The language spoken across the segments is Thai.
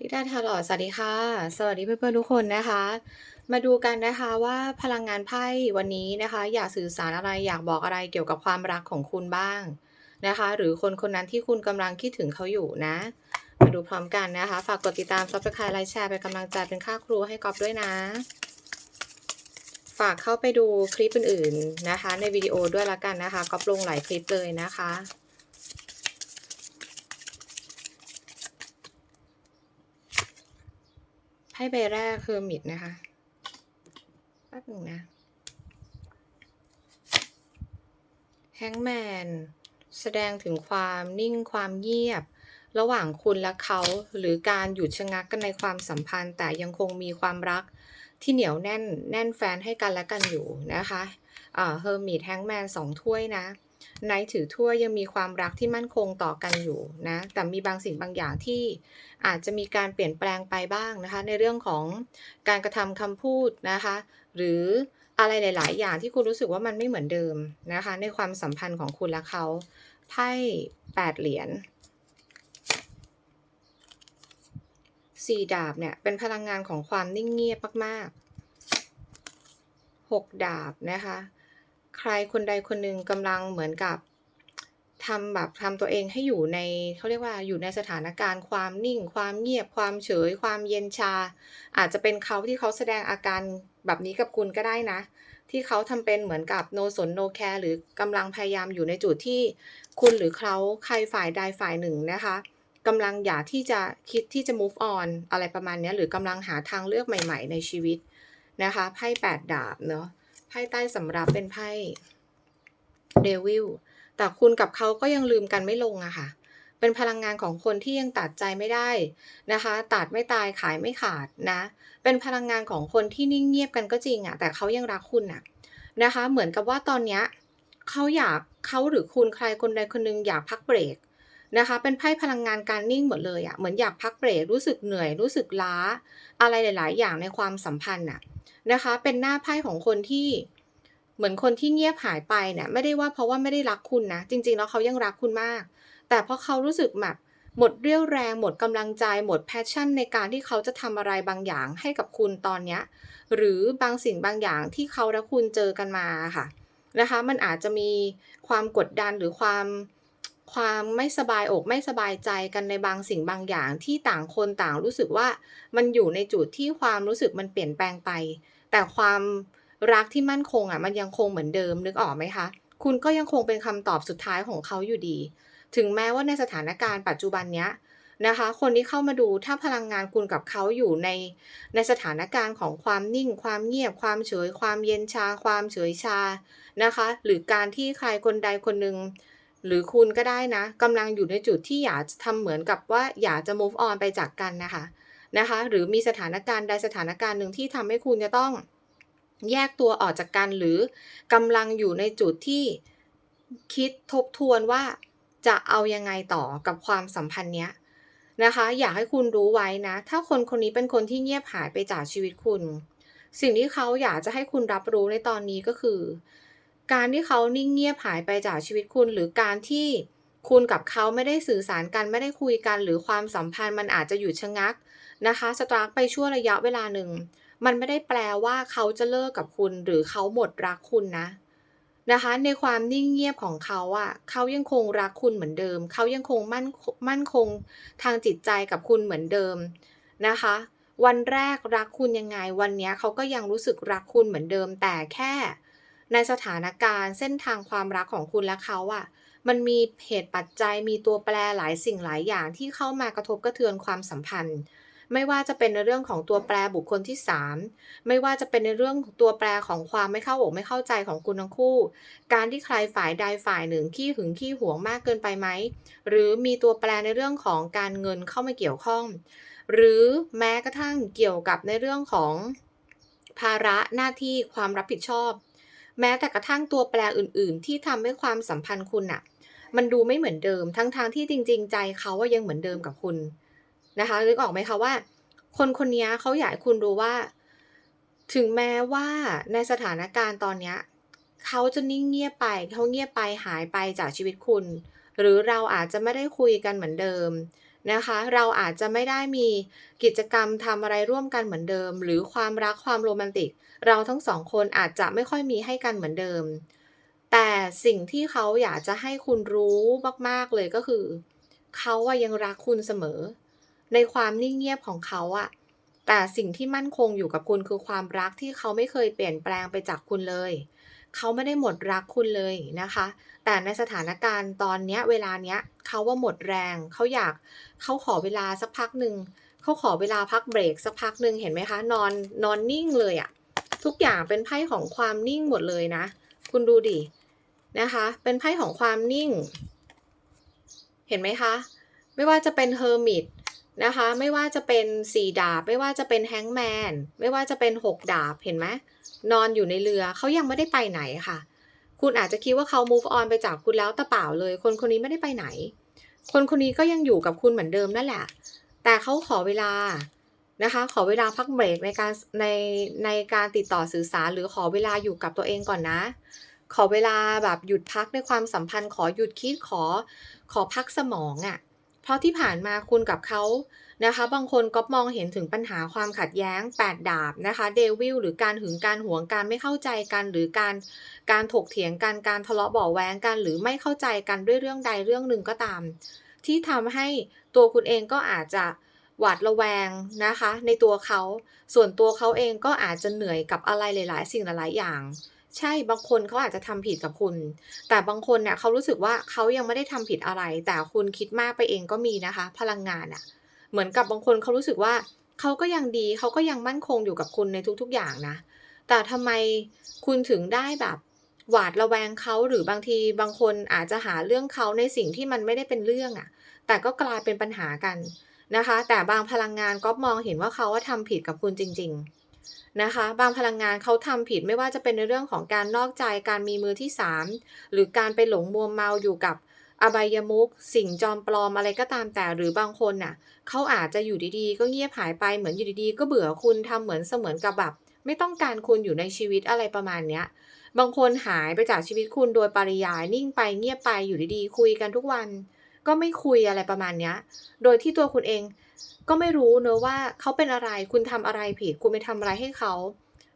ลิดาทาร์ลอสวัสดีค่ะ สวัสดีเพื่อนๆทุกคนนะคะ มาดูกันนะคะว่าพลังงานไพ่วันนี้นะคะ อยากสื่อสารอะไรอยากบอกอะไรเกี่ยวกับความรักของคุณบ้างนะคะ หรือคนคนนั้นที่คุณกำลังคิดถึงเขาอยู่นะ มาดูพร้อมกันนะคะ ฝากกดติดตาม subscribe ไลค์แชร์เป็นกำลังใจเป็นค่าครูให้กอบด้วยนะ ฝากเข้าไปดูคลิปอื่นๆนะคะ ในวิดีโอด้วยละกันนะคะกอบลงหลายคลิปเลยนะคะ ไพ่ใบแรกคือมิดนะคะแป๊บหนึ่งนะแฮงแมนแสดงถึงความนิ่งความเงียบ ระหว่างคุณและเขา หรือการหยุดชะงักกันในความสัมพันธ์ แต่ยังคงมีความรักที่เหนียวแน่นแน่นแฟนให้กันและกันอยู่นะคะอ่าเฮอร์มิตแฮงแมนสองถ้วยนะ ไนถือถ้วยยังมีความรักที่มั่นคงต่อกันอยู่นะ แต่มีบางสิ่งบางอย่างที่อาจจะมีการเปลี่ยนแปลงไปบ้างนะคะ ในเรื่องของการกระทำคำพูดนะคะ หรืออะไรหลาย ๆ อย่างที่คุณรู้สึกว่ามันไม่เหมือนเดิมนะคะ ในความสัมพันธ์ของคุณและเขาไพ่แปดเหรียญสี่ดาบเนี่ยเป็นพลังงานของความนิ่งเงียบมากๆหกดาบนะคะ ใครคนใดคนหนึ่งกำลังเหมือนกับทำแบบทำตัวเองให้อยู่ในเขาเรียกว่าอยู่ในสถานการณ์ความนิ่ง ความเงียบ ความเฉย ความเย็นชา อาจจะเป็นเขาที่เขาแสดงอาการแบบนี้กับคุณก็ได้นะ ที่เขาทำเป็นเหมือนกับโนสนโนแคร์หรือกำลังพยายามอยู่ในจุดที่คุณหรือเขาใครฝ่ายใดฝ่ายหนึ่งนะคะกำลังอยากที่จะคิดที่จะ move on อะไรประมาณนี้หรือกำลังหาทางเลือกใหม่ ๆ ในชีวิตนะคะไพ่แปดดาบเนาะ ไพ่ใต้สำรับเป็นไพ่เดวิลแต่คุณกับเขาก็ยังลืมกันไม่ลงอะค่ะ เป็นพลังงานของคนที่ยังตัดใจไม่ได้นะคะ ตัดไม่ตายขายไม่ขาดนะ เป็นพลังงานของคนที่นิ่งเงียบกันก็จริงอะแต่เขายังรักคุณอะนะคะ เหมือนกับว่าตอนเนี้ยเขาอยากเขาหรือคุณใครคนใดคนหนึ่งอยากพักเบรกนะคะ เป็นไพ่พลังงานการนิ่งหมดเลยอะเหมือนอยากพักเบรกรู้สึกเหนื่อยรู้สึกล้า อะไรหลาย ๆ อย่างในความสัมพันธ์อะ นะคะ เป็นหน้าไพ่ของคนที่เหมือนคนที่เงียบหายไปเนี่ยไม่ได้ว่าเพราะว่าไม่ได้รักคุณนะ จริงๆแล้วเขายังรักคุณมาก แต่เพราะเขารู้สึกแบบหมดเรี่ยวแรงหมดกำลังใจหมดแพชชั่นในการที่เขาจะทำอะไรบางอย่างให้กับคุณตอนเนี้ยหรือบางสิ่งบางอย่างที่เขาและคุณเจอกันมาค่ะนะคะ มันอาจจะมีความกดดันหรือความความไม่สบายอกไม่สบายใจกันในบางสิ่งบางอย่างที่ต่างคนต่างรู้สึกว่ามันอยู่ในจุดที่ความรู้สึกมันเปลี่ยนแปลงไป แต่ความรักที่มั่นคงอะมันยังคงเหมือนเดิมนึกออกไหมคะ คุณก็ยังคงเป็นคำตอบสุดท้ายของเขาอยู่ดี ถึงแม้ว่าในสถานการณ์ปัจจุบันเนี้ยนะคะ คนที่เข้ามาดูถ้าพลังงานคุณกับเขาอยู่ในในสถานการณ์ของความนิ่ง ความเงียบ ความเฉย ความเย็นชา ความเฉยชานะคะ หรือการที่ใครคนใดคนหนึ่งหรือคุณก็ได้นะกำลังอยู่ในจุดที่อยากทำเหมือนกับว่าอยากจะ move on ไปจากกันนะคะ นะคะหรือมีสถานการณ์ใดสถานการณ์หนึ่งที่ทำให้คุณจะต้องแยกตัวออกจากกันหรือกำลังอยู่ในจุดที่คิดทบทวนว่าจะเอายังไงต่อกับความสัมพันธ์เนี้ยนะคะ อยากให้คุณรู้ไว้นะ ถ้าคนคนนี้เป็นคนที่เงียบหายไปจากชีวิตคุณ สิ่งที่เขาอยากจะให้คุณรับรู้ในตอนนี้ก็คือ การที่เขานิ่งเงียบหายไปจากชีวิตคุณ หรือการที่คุณกับเขาไม่ได้สื่อสารกันไม่ได้คุยกัน หรือความสัมพันธ์มันอาจจะหยุดชะงัก นะคะสตาร์กไปชั่วระยะเวลาหนึ่ง มันไม่ได้แปลว่าเขาจะเลิกกับคุณหรือเขาหมดรักคุณนะนะคะ ในความนิ่งเงียบของเขาอะเขายังคงรักคุณเหมือนเดิม เขายังคงมั่นมั่นคงทางจิตใจกับคุณเหมือนเดิมนะคะ วันแรกรักคุณยังไง วันนี้เขาก็ยังรู้สึกรักคุณเหมือนเดิม แต่แค่ ในสถานการณ์เส้นทางความรักของคุณและเขาอะมันมีเหตุปัจจัยมีตัวแปรหลายสิ่งหลายอย่างที่เข้ามากระทบกระเทือนความสัมพันธ์ ไม่ว่าจะเป็นในเรื่องของตัวแปรบุคคลที่ 3 ไม่ว่าจะเป็นในเรื่องตัวแปรของความไม่เข้าอกไม่เข้าใจของคุณทั้งคู่ การที่ใครฝ่ายใดฝ่ายหนึ่งขี้หึงขี้หวงมากเกินไปไหม หรือมีตัวแปรในเรื่องของการเงินเข้ามาเกี่ยวข้อง หรือแม้กระทั่งเกี่ยวกับในเรื่องของภาระหน้าที่ความรับผิดชอบ แม้แต่กระทั่งตัวแปรอื่น ๆ ที่ทำให้ความสัมพันธ์คุณอะมันดูไม่เหมือนเดิมทั้งๆทที่จริง ๆ ใจเขาว่ายังเหมือนเดิมกับคุณ นะคะนึกออกไหมคะว่า คนคนนี้เขาอยากให้คุณรู้ว่า ถึงแม้ว่าในสถานการณ์ตอนเนี้ยเขาจะนิ่งเงียบไปเขาเงียบไปหายไปจากชีวิตคุณ หรือเราอาจจะไม่ได้คุยกันเหมือนเดิมนะคะ เราอาจจะไม่ได้มีกิจกรรมทำอะไรร่วมกันเหมือนเดิม หรือความรักความโรแมนติก เราทั้ง2คนอาจจะไม่ค่อยมีให้กันเหมือนเดิม แต่สิ่งที่เขาอยากจะให้คุณรู้มาก ๆ เลยก็คือ เขายังรักคุณเสมอ ในความนิ่งเงียบของเขาอะแต่สิ่งที่มั่นคงอยู่กับคุณคือความรักที่เขาไม่เคยเปลี่ยนแปลงไปจากคุณเลย เขาไม่ได้หมดรักคุณเลยนะคะ แต่ในสถานการณ์ตอนเนี้ยเวลาเนี้ยเขาว่าหมดแรง เขาอยากเขาขอเวลาสักพักหนึ่งเขาขอเวลาพักเบรกสักพักหนึ่งเห็นไหมคะ นอนนอนนิ่งเลยอะทุกอย่างเป็นไพ่ของความนิ่งหมดเลยนะ คุณดูดินะคะ เป็นไพ่ของความนิ่ง เห็นไหมคะ ไม่ว่าจะเป็น Hermit นะคะ ไม่ว่าจะเป็น 4 ดาบ ไม่ว่าจะเป็น Hangman ไม่ว่าจะเป็น 6 ดาบ เห็นไหมนอนอยู่ในเรือเขายังไม่ได้ไปไหนค่ะ คุณอาจจะคิดว่าเขา move on ไปจากคุณแล้วแต่เปล่าเลย คนคนนี้ไม่ได้ไปไหน คนคนนี้ก็ยังอยู่กับคุณเหมือนเดิมนั่นแหละ แต่เขาขอเวลานะคะ ขอเวลาพักเบรกในการในในการติดต่อสื่อสาร หรือขอเวลาอยู่กับตัวเองก่อนนะ ขอเวลาแบบหยุดพักในความสัมพันธ์ ขอหยุดคิดขอขอพักสมองอะ เพราะที่ผ่านมาคุณกับเขานะคะ บางคนก๊อบมองเห็นถึงปัญหาความขัดแย้ง 8 ดาบนะคะ Devil หรือการหึงการหวงการไม่เข้าใจกันหรือการการถกเถียงกันการทะเลาะเบาแวงกัน หรือไม่เข้าใจกันด้วยเรื่องใดเรื่องหนึ่งก็ตาม ที่ทำให้ตัวคุณเองก็อาจจะหวาดระแวงนะคะ ในตัวเขา ส่วนตัวเขาเองก็อาจจะเหนื่อยกับอะไรหลาย ๆ สิ่งหลาย ๆ อย่าง ใช่บางคนเขาอาจจะทำผิดกับคุณ แต่บางคนเนี่ยเขารู้สึกว่าเขายังไม่ได้ทำผิดอะไร แต่คุณคิดมากไปเองก็มีนะคะ พลังงานอะเหมือนกับบางคนเขารู้สึกว่าเขาก็ยังดีเขาก็ยังมั่นคงอยู่กับคุณในทุกๆอย่างนะ แต่ทำไมคุณถึงได้แบบหวาดระแวงเขาหรือบางทีบางคนอาจจะหาเรื่องเขาในสิ่งที่มันไม่ได้เป็นเรื่องอะแต่ก็กลายเป็นปัญหากันนะคะ แต่บางพลังงานก๊อบมองเห็นว่าเขาอะทำผิดกับคุณจริง ๆ นะคะ บางพลังงานเขาทำผิดไม่ว่าจะเป็นในเรื่องของการนอกใจการมีมือที่ 3 หรือการไปหลงมัวเมาอยู่กับอบายมุขสิ่งจอมปลอมอะไรก็ตามแต่หรือบางคนน่ะเขาอาจจะอยู่ดีๆ ก็เงียบหายไปเหมือนอยู่ดีๆ ก็เบื่อคุณทำเหมือนเสมือนกับแบบไม่ต้องการคุณอยู่ในชีวิตอะไรประมาณเนี้ยบางคนหายไปจากชีวิตคุณโดยปริยายนิ่งไปเงียบไปอยู่ดีๆ คุยกันทุกวัน ก็ไม่คุยอะไรประมาณเนี้ย โดยที่ตัวคุณเอง ก็ไม่รู้เนาะว่าเขาเป็นอะไรคุณทำอะไรผิด คุณไปทำอะไรให้เขา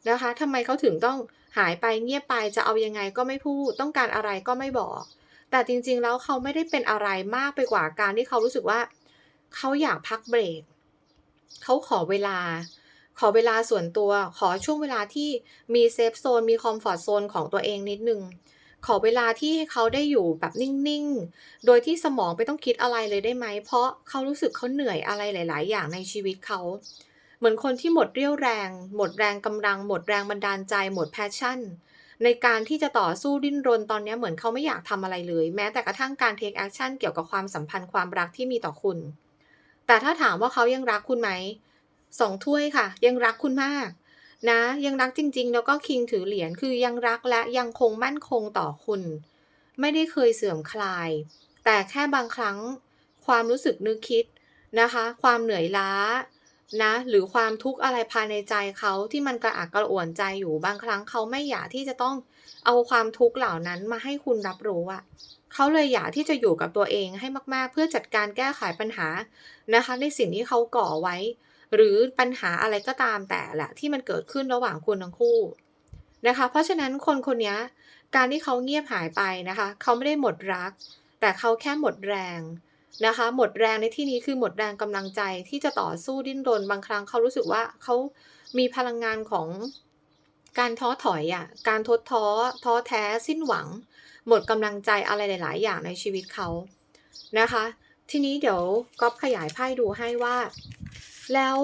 นะคะทำไมเขาถึงต้องหายไปเงียบไปจะเอายังไงก็ไม่พูด ต้องการอะไรก็ไม่บอก แต่จริงๆแล้วเขาไม่ได้เป็นอะไรมากไปกว่าการที่เขารู้สึกว่า เขาอยากพักเบรกเขาขอเวลา ขอเวลาส่วนตัว ขอช่วงเวลาที่มีเซฟโซนมีคอมฟอร์ตโซนของตัวเองนิดนึง ขอเวลาที่ให้เขาได้อยู่แบบนิ่งๆ โดยที่สมองไม่ต้องคิดอะไรเลยได้ไหม เพราะเขารู้สึกเขาเหนื่อยอะไรหลาย ๆ อย่างในชีวิตเขา เหมือนคนที่หมดเรี่ยวแรง หมดแรงกำลัง หมดแรงบันดาลใจ หมด passion ในการที่จะต่อสู้ดิ้นรนตอนนี้เหมือนเขาไม่อยากทำอะไรเลย แม้แต่กระทั่งการ take action เกี่ยวกับความสัมพันธ์ความรักที่มีต่อคุณ แต่ถ้าถามว่าเขายังรักคุณไหม2ถ้วยค่ะ ยังรักคุณมาก นะยังรักจริง ๆ แล้วก็ King ถือเหรียญคือยังรักและยังคงมั่นคงต่อคุณ ไม่ได้เคยเสื่อมคลาย แต่แค่บางครั้งความรู้สึกนึกคิดนะคะ ความเหนื่อยล้านะหรือความทุกข์อะไรภายในใจเขาที่มันกระอักกระอ่วนใจอยู่บางครั้งเขาไม่อยากที่จะต้องเอาความทุกข์เหล่านั้นมาให้คุณรับรู้อะเขาเลยอยากที่จะอยู่กับตัวเองให้มากๆ เพื่อจัดการแก้ไขปัญหานะคะ ในสิ่งที่เขาก่อไว้ หรือปัญหาอะไรก็ตามแต่แหละที่มันเกิดขึ้นระหว่างคุณทั้งคู่นะคะ เพราะฉะนั้นคนคนนี้การที่เขาเงียบหายไปนะคะ เขาไม่ได้หมดรัก แต่เขาแค่หมดแรงนะคะ หมดแรงในที่นี้คือหมดแรงกำลังใจที่จะต่อสู้ดิ้นรนบางครั้งเขารู้สึกว่าเขามีพลังงานของการท้อถอยอะการทดท้อท้อแท้สิ้นหวัง หมดกำลังใจอะไรหลาย ๆ อย่างในชีวิตเขานะคะ ทีนี้เดี๋ยวก๊อบขยายไพ่ดูให้ว่า แล้ว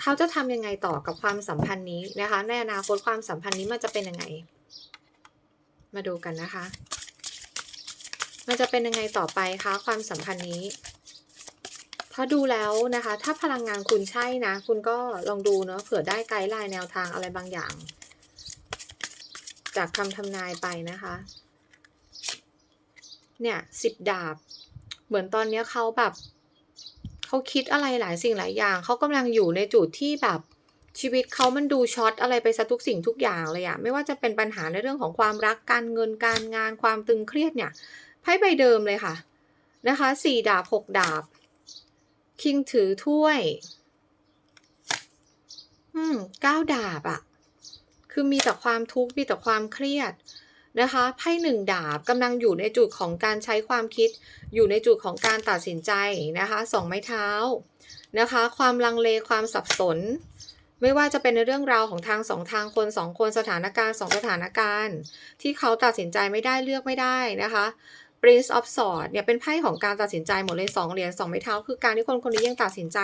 เขาจะทำยังไงต่อกับความสัมพันธ์นี้นะคะ ในอนาคตความสัมพันธ์นี้มันจะเป็นยังไง มาดูกันนะคะ มันจะเป็นยังไงต่อไปคะความสัมพันธ์นี้เพราะดูแล้วนะคะ ถ้าพลังงานคุณใช่นะ คุณก็ลองดูเนาะเผื่อได้ไกด์ไลน์แนวทางอะไรบางอย่าง จากคำทำนายไปนะคะ เนี่ยสิบดาบ เหมือนตอนนี้เขาแบบ เขาคิดอะไรหลายสิ่งหลายอย่าง เขากำลังอยู่ในจุดที่แบบชีวิตเขามันดูช็อตอะไรไปซะทุกสิ่งทุกอย่างเลยอะไม่ว่าจะเป็นปัญหาในเรื่องของความรักการเงินการงานความตึงเครียดเนี่ยไพ่ใบเดิมเลยค่ะนะคะ4ดาบ6ดาบ คิงถือถ้วย อืมเก้าดาบอะคือมีแต่ความทุกข์มีแต่ความเครียด นะคะไพ่หนึ่งดาบกำลังอยู่ในจุดของการใช้ความคิด อยู่ในจุดของการตัดสินใจนะคะสองไม้เท้านะคะ ความลังเลความสับสน ไม่ว่าจะเป็นในเรื่องราวของทางสองทางคนสองคนสถานการณ์สองสถานการณ์ ที่เขาตัดสินใจไม่ได้เลือกไม่ได้นะคะ Prince of Swords เนี่ยเป็นไพ่ของการตัดสินใจหมดเลยสองเหรียญสองไม้เท้า คือการที่คนคนนี้ยังตัดสินใจ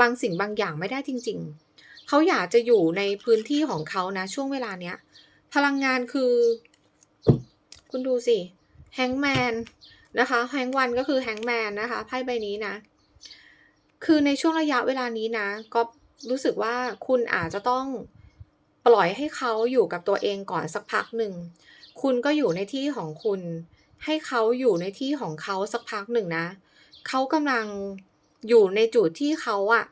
บางสิ่งบางอย่างไม่ได้จริง ๆ เขาอยากจะอยู่ในพื้นที่ของเขานะช่วงเวลาเนี้ยพลังงานคือ คุณดูสิแฮงแมนนะคะแฮงวันก็คือแฮงแมนนะคะไพ่ใบนี้นะ คือในช่วงระยะเวลานี้นะ ก็รู้สึกว่าคุณอาจจะต้องปล่อยให้เขาอยู่กับตัวเองก่อนสักพักหนึ่ง คุณก็อยู่ในที่ของคุณ ให้เขาอยู่ในที่ของเขาสักพักหนึ่งนะ เขากำลังอยู่ในจุดที่เขาอะ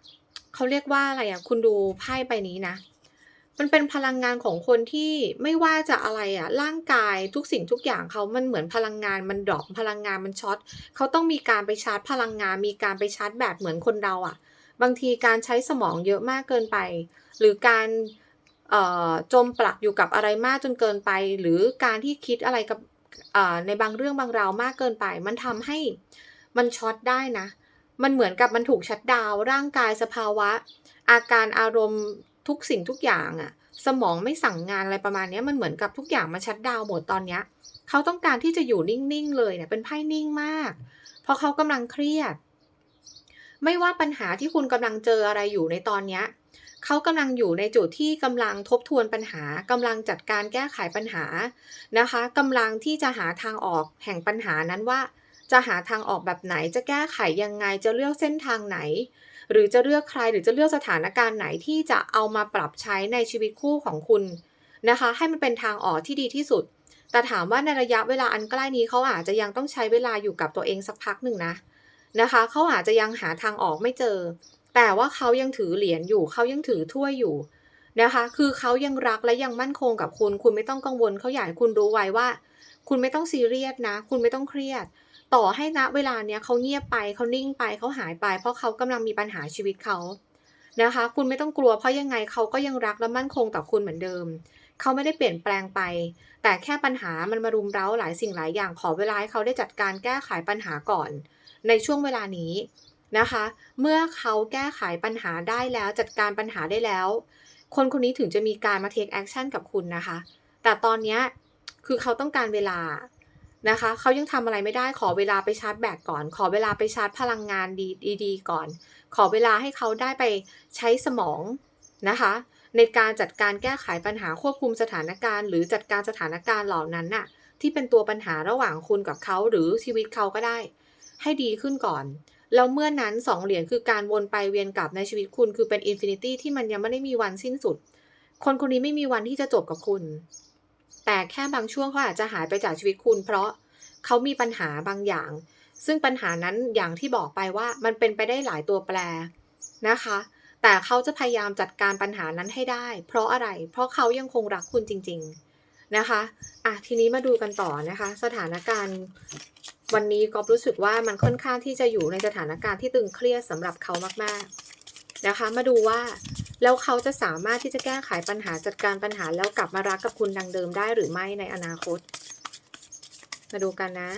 เขาเรียกว่าอะไรอะคุณดูไพ่ใบนี้นะ มันเป็นพลังงานของคนที่ไม่ว่าจะอะไรอะร่างกายทุกสิ่งทุกอย่างเขามันเหมือนพลังงานมันดรอปพลังงานมันช็อตเขาต้องมีการไปชาร์จพลังงาน มีการไปชาร์จแบตเหมือนคนเราอะบางทีการใช้สมองเยอะมากเกินไป หรือการเอ่อจมปลักอยู่กับอะไรมากจนเกินไป หรือการที่คิดอะไรกับเอ่อในบางเรื่องบางราวมากเกินไป มันทำให้มันช็อตได้นะ มันเหมือนกับมันถูกชัดดาวร่างกายสภาวะ อาการอารมณ์ ทุกสิ่งทุกอย่างอะสมองไม่สั่งงานอะไรประมาณนี้มันเหมือนกับทุกอย่างมาชัดดาวหมดตอนเนี้ยเขาต้องการที่จะอยู่นิ่งๆเลยเนี่ยเป็นไพ่นิ่งมาก เพราะเขากำลังเครียด ไม่ว่าปัญหาที่คุณกำลังเจออะไรอยู่ในตอนเนี้ยเขากำลังอยู่ในจุดที่กำลังทบทวนปัญหากำลังจัดการแก้ไขปัญหานะคะกำลังที่จะหาทางออกแห่งปัญหานั้นว่า จะหาทางออกแบบไหนจะแก้ไขยังไงจะเลือกเส้นทางไหน หรือจะเลือกใครหรือจะเลือกสถานการณ์ไหนที่จะเอามาปรับใช้ในชีวิตคู่ของคุณนะคะ ให้มันเป็นทางออกที่ดีที่สุด แต่ถามว่าในระยะเวลาอันใกล้นี้เขาอาจจะยังต้องใช้เวลาอยู่กับตัวเองสักพักหนึ่งนะนะคะเขาอาจจะยังหาทางออกไม่เจอ แต่ว่าเขายังถือเหรียญอยู่เขายังถือถ้วยอยู่นะคะ คือเขายังรักและยังมั่นคงกับคุณ คุณไม่ต้องกังวลเขาอยากให้คุณรู้ไว้ว่า คุณไม่ต้องซีเรียสนะ คุณไม่ต้องเครียด ต่อให้ณเวลาเนี้ยเขาเงียบไปเขานิ่งไปเขาหายไป เพราะเขากำลังมีปัญหาชีวิตเขานะคะ คุณไม่ต้องกลัวเพราะยังไงเขาก็ยังรักและมั่นคงต่อคุณเหมือนเดิมเขาไม่ได้เปลี่ยนแปลงไป แต่แค่ปัญหามันมารุมเร้าหลายสิ่งหลายอย่างขอเวลาให้เขาได้จัดการแก้ไขปัญหาก่อน ในช่วงเวลานี้นะคะ เมื่อเขาแก้ไขปัญหาได้แล้วจัดการปัญหาได้แล้ว คนคนนี้ถึงจะมีการมาเทคแอคชั่นกับคุณนะคะ แต่ตอนนี้คือเขาต้องการเวลา นะคะเขายังทำอะไรไม่ได้ขอเวลาไปชาร์จแบตก่อน ขอเวลาไปชาร์จพลังงานดีดีๆก่อน ขอเวลาให้เขาได้ไปใช้สมองนะคะ ในการจัดการแก้ไขปัญหาควบคุมสถานการณ์ หรือจัดการสถานการณ์เหล่านั้นน่ะที่เป็นตัวปัญหาระหว่างคุณกับเขาหรือชีวิตเขาก็ได้ ให้ดีขึ้นก่อน แล้วเมื่อนั้นสองเหรียญคือการวนไปเวียนกลับในชีวิตคุณคือเป็นอินฟินิตี้ที่มันยังไม่ได้มีวันสิ้นสุด คนคนนี้ไม่มีวันที่จะจบกับคุณ แต่แค่บางช่วงเขาอาจจะหายไปจากชีวิตคุณ เพราะเขามีปัญหาบางอย่าง ซึ่งปัญหานั้นอย่างที่บอกไปว่ามันเป็นไปได้หลายตัวแปรนะคะ แต่เขาจะพยายามจัดการปัญหานั้นให้ได้ เพราะอะไร เพราะเขายังคงรักคุณจริง ๆนะคะอะทีนี้มาดูกันต่อนะคะ สถานการณ์วันนี้ก็รู้สึกว่ามันค่อนข้างที่จะอยู่ในสถานการณ์ที่ตึงเครียดสำหรับเขามากๆ นะคะ มาดูว่าแล้วเขาจะสามารถที่จะแก้ไขปัญหาจัดการปัญหาแล้วกลับมารักกับคุณดังเดิมได้หรือไม่ในอนาคต มาดูกันนะ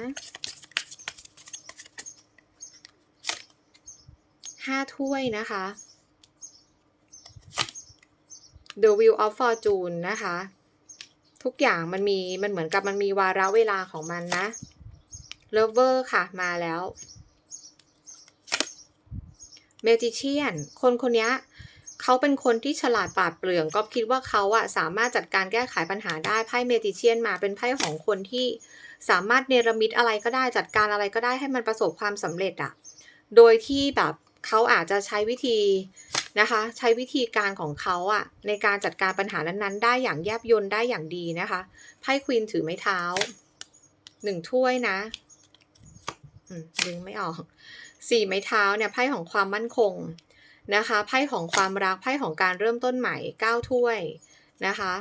ห้าถ้วยนะคะ The Wheel of Fortune นะคะ ทุกอย่างมันมีมันเหมือนกับมันมีวาระเวลาของมันนะ Lover ค่ะมาแล้ว Magician คนคนนี้เขาเป็นคนที่ฉลาดปราดเปรื่องก็คิดว่าเขาอะสามารถจัดการแก้ไขปัญหาได้ไพ่เมจิเชียนมาเป็นไพ่ของคนที่สามารถเนรมิตอะไรก็ได้จัดการอะไรก็ได้ให้มันประสบความสำเร็จอะโดยที่แบบเขาอาจจะใช้วิธีนะคะ ใช้วิธีการของเขาอะในการจัดการปัญหานั้นๆ ได้อย่างแยบยลได้อย่างดีนะคะไพ่ควีนถือไม้เท้าหนึ่งถ้วยนะอืมดึงไม่ออก สี่ไม้เท้าเนี่ยไพ่ของความมั่นคงนะคะไพ่ของความรักไพ่ของการเริ่มต้นใหม่เก้าถ้วยนะคะ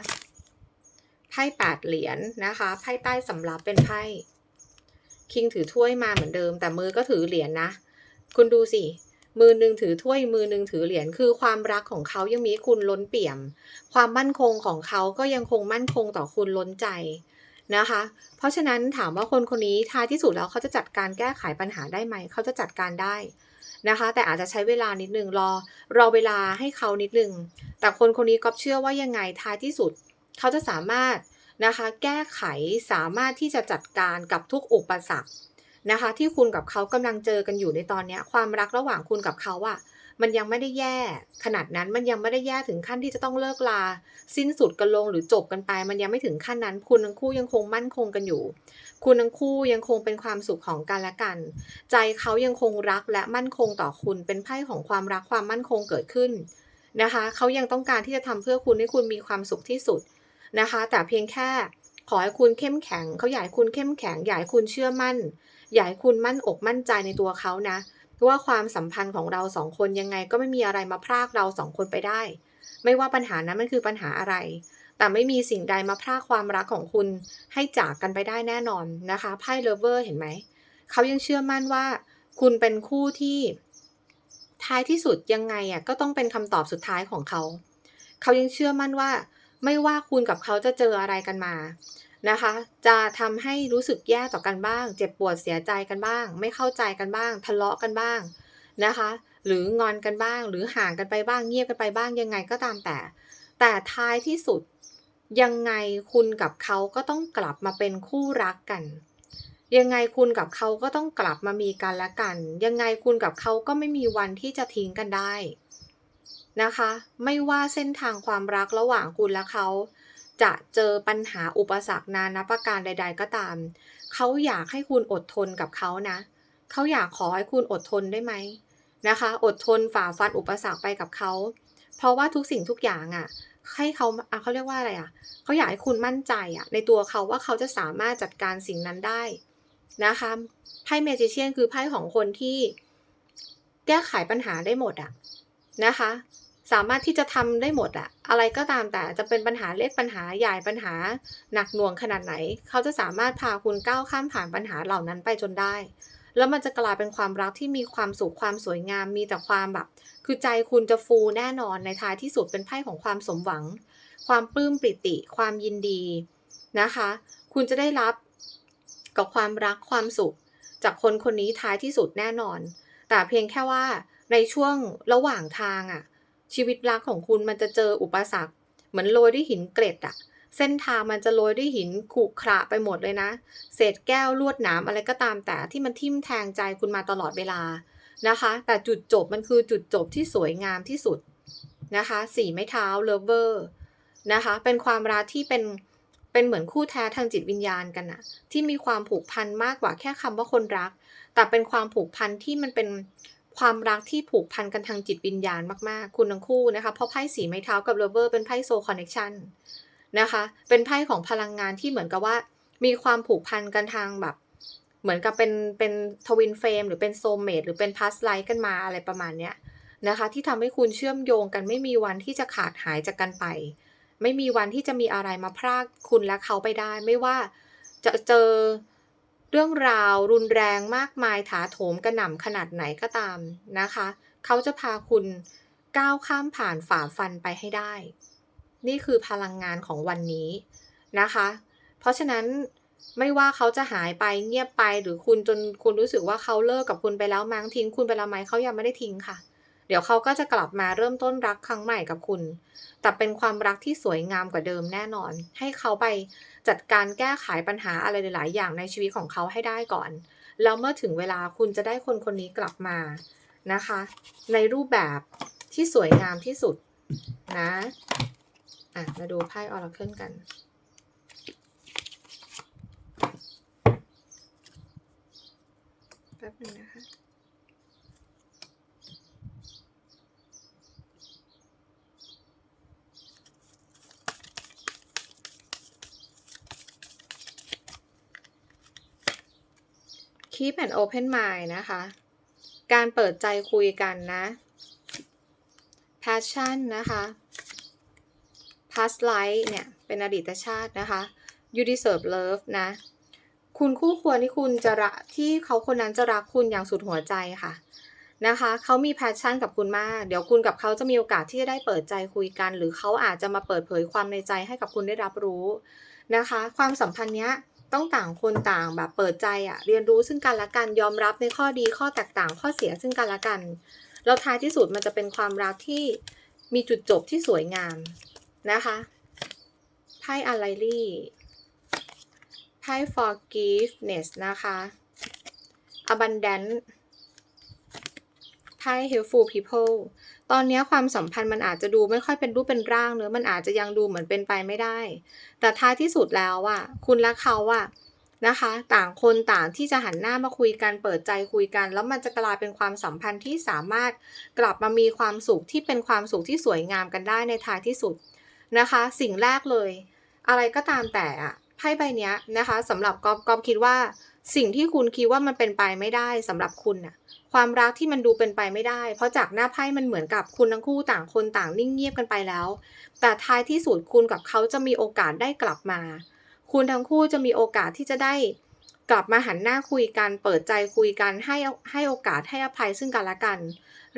ไพ่แปดเหรียญนะคะไพ่ใต้สำรับเป็นไพ่คิงถือถ้วยมาเหมือนเดิม แต่มือก็ถือเหรียญนะคุณดูสิมือหนึ่งถือถ้วยมือหนึ่งถือเหรียญคือความรักของเขายังมีคุณล้นเปี่ยม ความมั่นคงของเขาก็ยังคงมั่นคงต่อคุณล้นใจ นะคะ เพราะฉะนั้นถามว่าคนคนนี้ท้ายที่สุดแล้วเขาจะจัดการแก้ไขปัญหาได้ไหม เขาจะจัดการได้นะคะ แต่อาจจะใช้เวลานิดนึงรอรอเวลาให้เขานิดนึง แต่คนคนนี้ก็เชื่อว่ายังไงท้ายที่สุด เขาจะสามารถนะคะ แก้ไขสามารถที่จะจัดการกับทุกอุปสรรคนะคะ ที่คุณกับเขากำลังเจอกันอยู่ในตอนนี้ความรักระหว่างคุณกับเขาอะ มันยังไม่ได้แย่ ขนาดนั้นมันยังไม่ได้แย่ถึงขั้นที่จะต้องเลิกลา สิ้นสุดกันลงหรือจบกันไป มันยังไม่ถึงขั้นนั้น คุณทั้งคู่ยังคงมั่นคงกันอยู่ คุณทั้งคู่ยังคงเป็นความสุขของกันและกัน ใจเขายังคงรักและมั่นคงต่อคุณเป็นไพ่ของความรักความมั่นคงเกิดขึ้นนะคะเขายังต้องการที่จะทำเพื่อคุณให้คุณมีความสุขที่สุดนะคะ แต่เพียงแค่ขอให้คุณเข้มแข็งเขาอยากให้คุณเข้มแข็งอยากให้คุณเชื่อมั่นอยากให้คุณมั่นอกมั่นใจในตัวเขานะ ว่าความสัมพันธ์ของเราสองคนยังไงก็ไม่มีอะไรมาพรากเราสองคนไปได้ ไม่ว่าปัญหานั้นมันคือปัญหาอะไร แต่ไม่มีสิ่งใดมาพรากความรักของคุณให้จากกันไปได้แน่นอนนะคะไพ่เลเวอร์เห็นไหม เขายังเชื่อมั่นว่า คุณเป็นคู่ที่ ท้ายที่สุดยังไงอะก็ต้องเป็นคำตอบสุดท้ายของเขา เขายังเชื่อมั่นว่า ไม่ว่าคุณกับเขาจะเจออะไรกันมา นะคะ จะทำให้รู้สึกแย่ต่อกันบ้าง เจ็บปวดเสียใจกันบ้าง ไม่เข้าใจกันบ้าง ทะเลาะกันบ้างนะคะ หรืองอนกันบ้าง หรือห่างกันไปบ้าง เงียบกันไปบ้างยังไงก็ตามแต่ แต่ท้ายที่สุดยังไงคุณกับเขาก็ต้องกลับมาเป็นคู่รักกัน ยังไงคุณกับเขาก็ต้องกลับมามีกันและกัน ยังไงคุณกับเขาก็ไม่มีวันที่จะทิ้งกันได้นะคะ ไม่ว่าเส้นทางความรักระหว่างคุณและเขา จะเจอปัญหาอุปสรรคนานาประการใด ๆ ก็ตาม เขาอยากให้คุณอดทนกับเขานะ เขาอยากขอให้คุณอดทนได้ไหมนะคะ อดทนฝ่าฟันอุปสรรคไปกับเขา เพราะว่าทุกสิ่งทุกอย่างอะ่ะให้เขาเขาเรียกว่าอะไรอะ่ะเขาอยากให้คุณมั่นใจอะ่ะ ในตัวเขาว่าเขาจะสามารถจัดการสิ่งนั้นได้นะคะไพ่เมจิเชียนคือไพ่ของคนที่แก้ไขปัญหาได้หมดอะนะคะ สามารถที่จะทำได้หมดอะอะไรก็ตามแต่จะเป็นปัญหาเล็กปัญหาใหญ่ปัญหาหนักหน่วงขนาดไหน เขาจะสามารถพาคุณก้าวข้ามผ่านปัญหาเหล่านั้นไปจนได้ แล้วมันจะกลายเป็นความรักที่มีความสุขความสวยงามมีแต่ความแบบ คือใจคุณจะฟูแน่นอนในท้ายที่สุดเป็นไพ่ของความสมหวัง ความปลื้มปิติ ความยินดีนะคะ คุณจะได้รับกับความรักความสุข จากคนคนนี้ท้ายที่สุดแน่นอน แต่เพียงแค่ว่าในช่วงระหว่างทางอะ่ะ ชีวิตรักของคุณมันจะเจออุปสรรค เหมือนโรยด้วยหินเกล็ดอะเส้นทางมันจะโรยด้วยหินขรุขระไปหมดเลยนะ เศษแก้วลวดหนามอะไรก็ตามแต่ที่มันทิ่มแทงใจคุณมาตลอดเวลานะคะ แต่จุดจบมันคือจุดจบที่สวยงามที่สุดนะคะสีไม้เท้าเลเวอร์นะคะเป็นความรักที่เป็นเป็นเหมือนคู่แท้ทางจิตวิญญาณกันอะที่มีความผูกพันมากกว่าแค่คำว่าคนรัก แต่เป็นความผูกพันที่มันเป็น ความรักที่ผูกพันกันทางจิตวิญญาณมากๆ คุณทั้งคู่นะคะ เพราะไพ่สีไม้เท้ากับเลเวอร์เป็นไพ่โซคอนเนคชันนะคะ เป็นไพ่ของพลังงานที่เหมือนกับว่า มีความผูกพันกันทางแบบ เหมือนกับเป็นเป็นทวินเฟรมหรือเป็นโซเมดหรือเป็นพาสไลท์กันมาอะไรประมาณเนี้ยนะคะ ที่ทำให้คุณเชื่อมโยงกันไม่มีวันที่จะขาดหายจากกันไป ไม่มีวันที่จะมีอะไรมาพรากคุณและเขาไปได้ ไม่ว่าจะเจอ เรื่องราวรุนแรงมากมายถาโถมกระหน่ำขนาดไหนก็ตามนะคะ เขาจะพาคุณก้าวข้ามผ่านฝ่าฟันไปให้ได้ นี่คือพลังงานของวันนี้นะคะ เพราะฉะนั้นไม่ว่าเขาจะหายไปเงียบไปหรือคุณจนคุณรู้สึกว่าเขาเลิกกับคุณไปแล้วมั้งทิ้งคุณไปแล้วไหมเขายังไม่ได้ทิ้งค่ะ เดี๋ยวเขาก็จะกลับมาเริ่มต้นรักครั้งใหม่กับคุณ แต่เป็นความรักที่สวยงามกว่าเดิมแน่นอน ให้เขาไปจัดการแก้ไขปัญหาอะไรหลาย ๆ อย่างในชีวิตของเขาให้ได้ก่อน แล้วเมื่อถึงเวลาคุณจะได้คนคนนี้กลับมานะคะ ในรูปแบบที่สวยงามที่สุดนะอะมาดูไพ่ออร์เคิลกันแป๊บนึงนะคะ คีปแอนโอเพนไมล์นะคะ การเปิดใจคุยกันนะ passion นะคะ past life เนี่ย เป็นอดีตชาตินะคะ you deserve love นะ คุณคู่ควรที่คุณจะรักที่เขาคนนั้นจะรักคุณอย่างสุดหัวใจค่ะนะคะเขามี passion กับคุณมาก เดี๋ยวคุณกับเขาจะมีโอกาสที่จะได้เปิดใจคุยกัน หรือเขาอาจจะมาเปิดเผยความในใจให้กับคุณได้รับรู้นะคะ ความสัมพันธ์เนี้ย ต้องต่างคนต่างแบบเปิดใจอะเรียนรู้ซึ่งกันและกันยอมรับในข้อดีข้อแตกต่างข้อเสียซึ่งกันและกัน แล้วท้ายที่สุดมันจะเป็นความรักที่มีจุดจบที่สวยงามนะคะไพ่อะไรลี่ไพ่ forgiveness นะคะ abundant ไพ่ helpful people ตอนนี้ความสัมพันธ์มันอาจจะดูไม่ค่อยเป็นรูปเป็นร่างเนื้อะมันอาจจะยังดูเหมือนเป็นไปไม่ได้ แต่ท้ายที่สุดแล้วอะคุณและเขาอะนะคะ ต่างคนต่างที่จะหันหน้ามาคุยกันเปิดใจคุยกัน แล้วมันจะกลายเป็นความสัมพันธ์ที่สามารถกลับมามีความสุขที่เป็นความสุขที่สวยงามกันได้ในท้ายที่สุดนะคะ สิ่งแรกเลย อะไรก็ตามแต่อะไพ่ใบนี้นะคะสำหรับก๊อฟก๊อฟคิดว่า สิ่งที่คุณคิดว่ามันเป็นไปไม่ได้สำหรับคุณน่ะ ความรักที่มันดูเป็นไปไม่ได้ เพราะจากหน้าไพ่มันเหมือนกับคุณทั้งคู่ต่างคนต่างนิ่งเงียบกันไปแล้ว แต่ท้ายที่สุดคุณกับเขาจะมีโอกาสได้กลับมา คุณทั้งคู่จะมีโอกาสที่จะได้กลับมาหันหน้าคุยกัน เปิดใจคุยกันให้ให้โอกาสให้อภัยซึ่งกันและกัน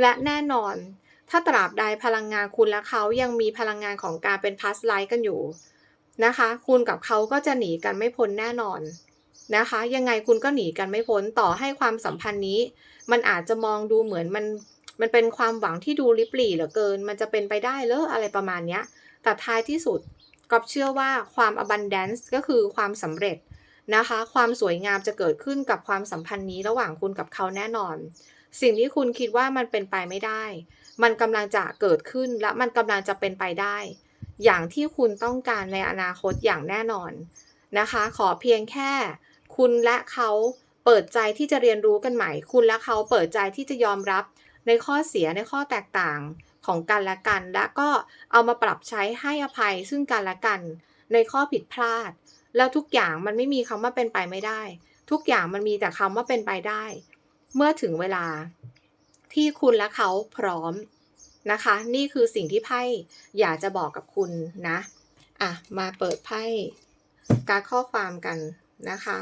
และแน่นอน ถ้าตราบใดพลังงานคุณและเขายังมีพลังงานของการเป็นพัสไลท์กันอยู่นะคะ คุณกับเขาก็จะหนีกันไม่พ้นแน่นอนนะคะ ยังไงคุณก็หนีกันไม่พ้นต่อให้ความสัมพันธ์นี้ มันอาจจะมองดูเหมือนมันมันเป็นความหวังที่ดูลิบหลี่เหลือเกิน มันจะเป็นไปได้เลออะไรประมาณเนี้ย แต่ท้ายที่สุดกอบเชื่อว่าความ abundance ก็คือความสำเร็จนะคะ ความสวยงามจะเกิดขึ้นกับความสัมพันธ์นี้ระหว่างคุณกับเขาแน่นอน สิ่งที่คุณคิดว่ามันเป็นไปไม่ได้ มันกำลังจะเกิดขึ้นและมันกำลังจะเป็นไปได้ อย่างที่คุณต้องการในอนาคตอย่างแน่นอนนะคะ ขอเพียงแค่ คุณและเขา เปิดใจที่จะเรียนรู้กันใหม่ คุณและเขาเปิดใจที่จะยอมรับในข้อเสียในข้อแตกต่างของกันและกัน และก็เอามาปรับใช้ให้อภัยซึ่งกันและกันในข้อผิดพลาด แล้วทุกอย่างมันไม่มีคำว่าเป็นไปไม่ได้ ทุกอย่างมันมีแต่คำว่าเป็นไปได้ เมื่อถึงเวลา ที่คุณและเขาพร้อมนะคะ นี่คือสิ่งที่ไพ่อยากจะบอกกับคุณนะ อะ มาเปิดไพ่การข้อความกันนะคะ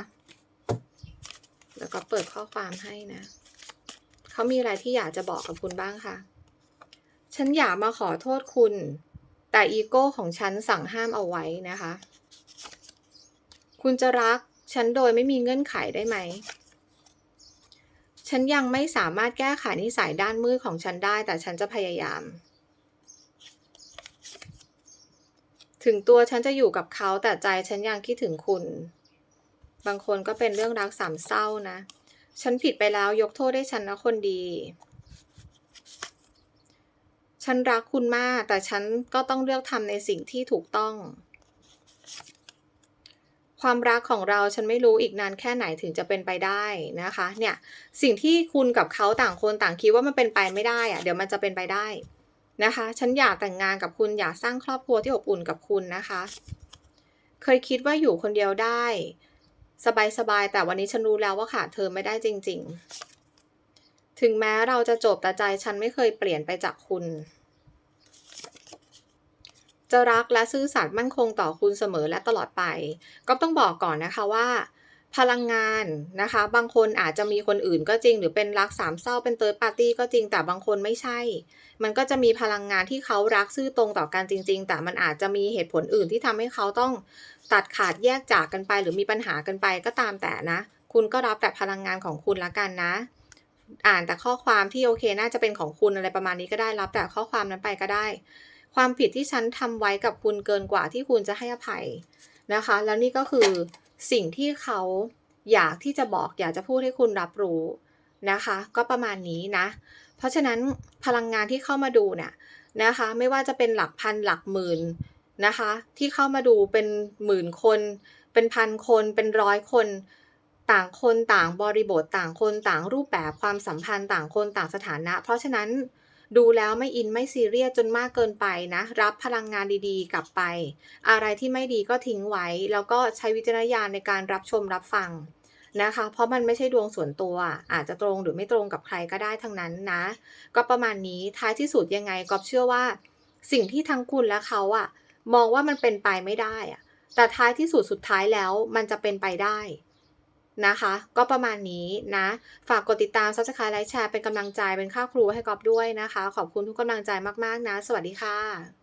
แล้วก็เปิดข้อความให้นะ เขามีอะไรที่อยากจะบอกกับคุณบ้างคะฉันอยากมาขอโทษคุณ แต่อีโก้ของฉันสั่งห้ามเอาไว้นะคะ คุณจะรักฉันโดยไม่มีเงื่อนไขได้ไหม ฉันยังไม่สามารถแก้ไขนิสัยด้านมืดของฉันได้ แต่ฉันจะพยายาม ถึงตัวฉันจะอยู่กับเขาแต่ใจฉันยังคิดถึงคุณ บางคนก็เป็นเรื่องรักสามเศร้านะ ฉันผิดไปแล้วยกโทษให้ฉันนะคนดี ฉันรักคุณมาก แต่ฉันก็ต้องเลือกทำในสิ่งที่ถูกต้อง ความรักของเราฉันไม่รู้อีกนานแค่ไหนถึงจะเป็นไปได้นะคะ เนี่ย สิ่งที่คุณกับเขาต่างคนต่างคิดว่ามันเป็นไปไม่ได้อะเดี๋ยวมันจะเป็นไปได้นะคะ ฉันอยากแต่งงานกับคุณอยากสร้างครอบครัวที่อบอุ่นกับคุณนะคะ เคยคิดว่าอยู่คนเดียวได้ สบายๆแต่วันนี้ฉันรู้แล้วว่าขาดเธอไม่ได้จริง ๆ ถึงแม้เราจะจบแต่ใจฉันไม่เคยเปลี่ยนไปจากคุณ จะรักและซื่อสัตย์มั่นคงต่อคุณเสมอและตลอดไป ก็ต้องบอกก่อนนะคะว่า พลังงานนะคะ บางคนอาจจะมีคนอื่นก็จริง หรือเป็นรักสามเศร้าเป็นเติร์ดปาร์ตี้ก็จริงแต่บางคนไม่ใช่ มันก็จะมีพลังงานที่เขารักซื่อตรงต่อกันจริง ๆ แต่มันอาจจะมีเหตุผลอื่นที่ทำให้เขาต้องตัดขาดแยกจากกันไป หรือมีปัญหากันไปก็ตามแต่นะ คุณก็รับแต่พลังงานของคุณละกันนะ อ่านแต่ข้อความที่โอเคน่าจะเป็นของคุณอะไรประมาณนี้ก็ได้รับแต่ข้อความนั้นไปก็ได้ ความผิดที่ฉันทำไว้กับคุณเกินกว่าที่คุณจะให้อภัยนะคะ แล้วนี่ก็คือ สิ่งที่เขาอยากที่จะบอกอยากจะพูดให้คุณรับรู้นะคะ ก็ประมาณนี้นะ เพราะฉะนั้นพลังงานที่เข้ามาดูเนี่ยนะคะ ไม่ว่าจะเป็นหลักพันหลักหมื่นนะคะ ที่เข้ามาดูเป็นหมื่นคน เป็นพันคน เป็นร้อยคน ต่างคนต่างบริบทต่างคนต่างรูปแบบความสัมพันธ์ต่างคนต่างสถานะ เพราะฉะนั้น ดูแล้วไม่อินไม่ซีเรียสจนมากเกินไปนะ รับพลังงานดีๆ กลับไป อะไรที่ไม่ดีก็ทิ้งไว้ แล้วก็ใช้วิจารณญาณในการรับชมรับฟังนะคะ เพราะมันไม่ใช่ดวงส่วนตัว อาจจะตรงหรือไม่ตรงกับใครก็ได้ทั้งนั้นนะ ก็ประมาณนี้ท้ายที่สุดยังไงก็เชื่อว่า สิ่งที่ทั้งคุณและเขาอะมองว่ามันเป็นไปไม่ได้อะแต่ท้ายที่สุดสุดท้ายแล้วมันจะเป็นไปได้ นะคะ ก็ประมาณนี้นะ ฝากกดติดตาม Subscribe ไลค์แชร์เป็นกำลังใจเป็นค่าครูให้กอฟด้วยนะคะ ขอบคุณทุกกำลังใจมากๆนะ สวัสดีค่ะ